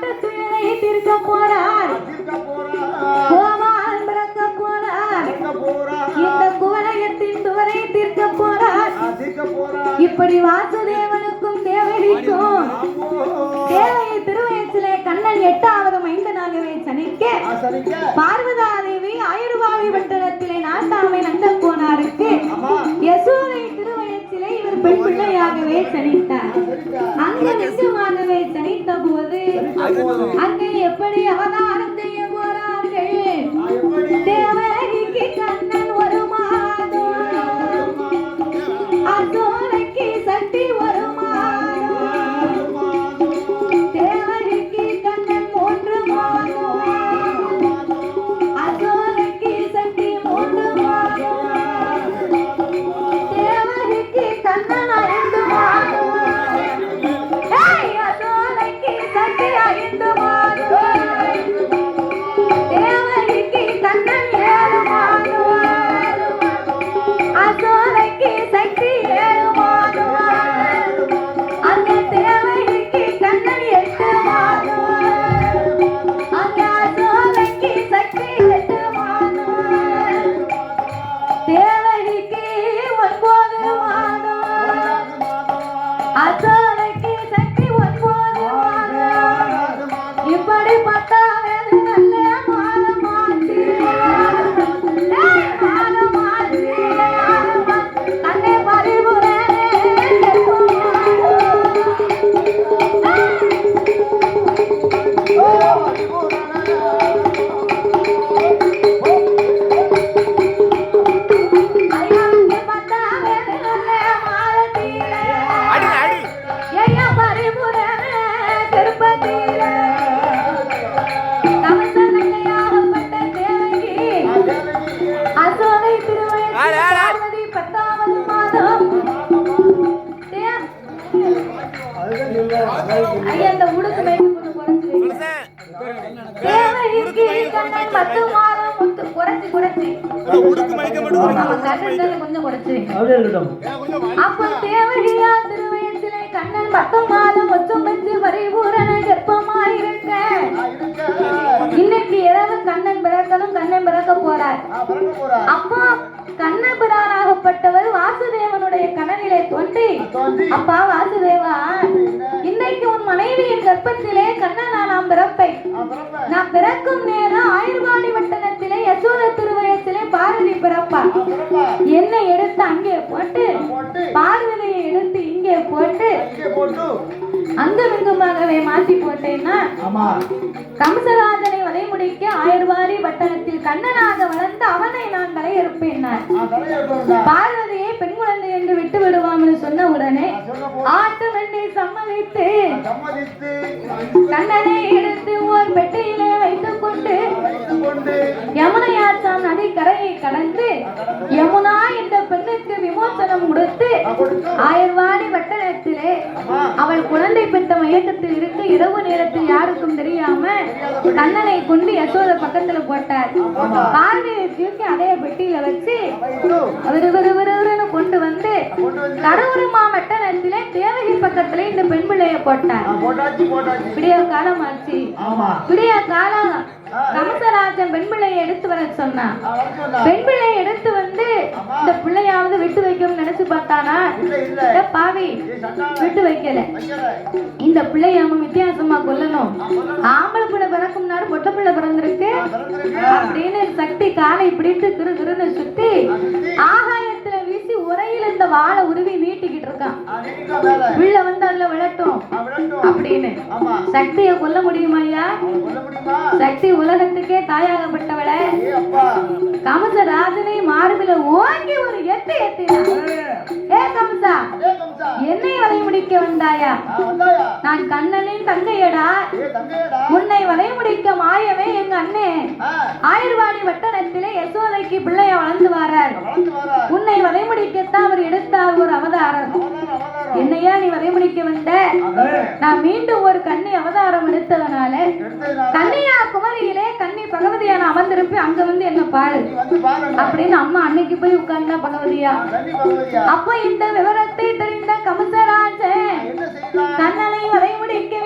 நாட்டு துயரை தீர்க்க போறார் கோமால் பிறக்க போறார் இந்த குவலயத்தின் துவரை தீர்க்க போறார் இப்படி வாசுதேவனுக்கும் தேவகிக்கும் தேவையை திருவயத்திலே கண்ணன் எட்டாவது மைந்தனாகவே சனிக்க ஆ, சரிங்க பார்வதாதேவி ஆயுர்வாவி பட்டணத்திலே நாட்டாமை நந்த போனாருக்கு யசோதை திருவயத்திலே இவர் பெண் பிள்ளையாகவே சனித்தார் அங்கு நிஜமாகவே சனித்த போது அங்கே எப்படி ஐயா இந்த உடுக்கு கொஞ்சம் குறைச்சு கண்ணன் பத்து மாதம் முத்து குறைச்சு குறைச்சு. கொஞ்சம் குறைச்சு. அப்போ தேவகியா திருவயத்திலே கண்ணன் பத்து மாதம் ஒச்சம் வச்சு பரிபூரண கர்ப்பமாயிருக்க இன்னைக்கு இரவு கண்ணன் பிறக்கணும் கண்ணன் பிறக்க போறார். அப்போ கண்ணபிரானாகப்பட்டவர் வாசுதேவனுடைய தோன்றி அப்பா வாசுதேவா இன்னைக்கு உன் மனைவியின் கர்ப்பத்திலே கண்ணனா நாம் பிறப்பை நான் பிறக்கும் நேரம் ஆயுர்வாடி வட்டணத்திலே யசோத திருவயத்திலே பார்வதி பிறப்பா. என்னை எடுத்து அங்கே போட்டு பார்வதியை எடுத்து இங்கே போட்டு அங்கமிங்குமாகவே மாற்றி போட்டேன்னா கம்சராஜனை வதை முடிக்க ஆயுர்வாடி பட்டணத்தில் கண்ணனாக வளர்ந்து அவனை நான் தலையெடுப்பேன்னார் பார்வதியை பெண் குழந்தை என்று விட்டு விடுவாம்னு சொன்ன உடனே ஆட்டு வெண்ணை சம்மதித்து. கண்ணனை எடுத்து ஓர் பெட்டியிலே வைத்துக் கொண்டு யமுனை நதி கரையை கடந்து யமுனா என்ற பெண்ணுக்கு விமோசனம் கொடுத்து ஆயர்வாடி பட்டணத்திலே அவள் குழந்தை பெற்ற மயக்கத்தில் இருக்க இரவு நேரத்தில் யாருக்கும் தெரியாம கண்ணனை கொண்டு யசோத பக்கத்துல போட்டார். பார்வையை தூக்கி அதே பெட்டியில வச்சு கொண்டு வந்து கரூரமா வட்டணத்திலே தேவகி பக்கத்துல இந்த பெண் பிள்ளைய போட்டார். விடிய காலம் ஆச்சு. விடிய காலம் கமசராஜன் பெண் பிள்ளையை எடுத்து வர சொன்னான் பெண் பிள்ளையை எடுத்து வந்து இந்த பிள்ளையாவது விட்டு வைக்கணும்னு நினைச்சு பார்த்தானா? பாவி விட்டு வைக்கல. இந்த பிள்ளைய அவன் வித்தியாசமா கொல்லணும். ஆம்பளை பிள்ளை பிறக்கும் நேரம் பொட்டை பிள்ளை பிறந்திருக்கு. அப்படின்னு சக்தி காலை பிடித்து கிரு கிருன்னு சுத்தி வீசி உரையில இந்த வாழை உருவி நீட்டிக்கிட்டு இருக்கான். உள்ள வந்து அதுல விழட்டும். அப்படின்னு. சக்தியை கொல்ல முடியுமா ஐயா? சக்தி உலகத்துக்கே தாயாகப்பட்டவளை. ஏ கமசராஜனை மார்பில ஓங்கி ஒரு எத்து எத்தினான் ஏ கமசா கம்சா என்னை வலை முடிக்க வந்தாயா? நான் கண்ணனின் தங்கையடா. உன்னை வலை முடிக்க மாயவே எங்க அண்ணே. ஆயிரம் ஆயுர்வாடி வட்டணத்திலே யசோதைக்கு பிள்ளைய வளர்ந்து வாரார். உன்னை வலை முடிக்கத்தான் அவர் எடுத்தார். ஒரு அவதாரம். என்னையா நீ வலை முடிக்க வந்த நான் மீண்டும் ஒரு கன்னி அவதாரம் எடுத்ததனால எடுத்ததுனால கன்னியாகுமரியிலே கன்னி பகவதியான அமர்ந்திருப்பி அங்க வந்து என்ன பாரு. அப்படின்னு அம்மா அன்னைக்கு போய் உட்கார்ந்தா பகவதியா? அப்ப இந்த விவரத்தை தெரிந்த கமசராஜன் கண்ணனை வரை முடிக்கவே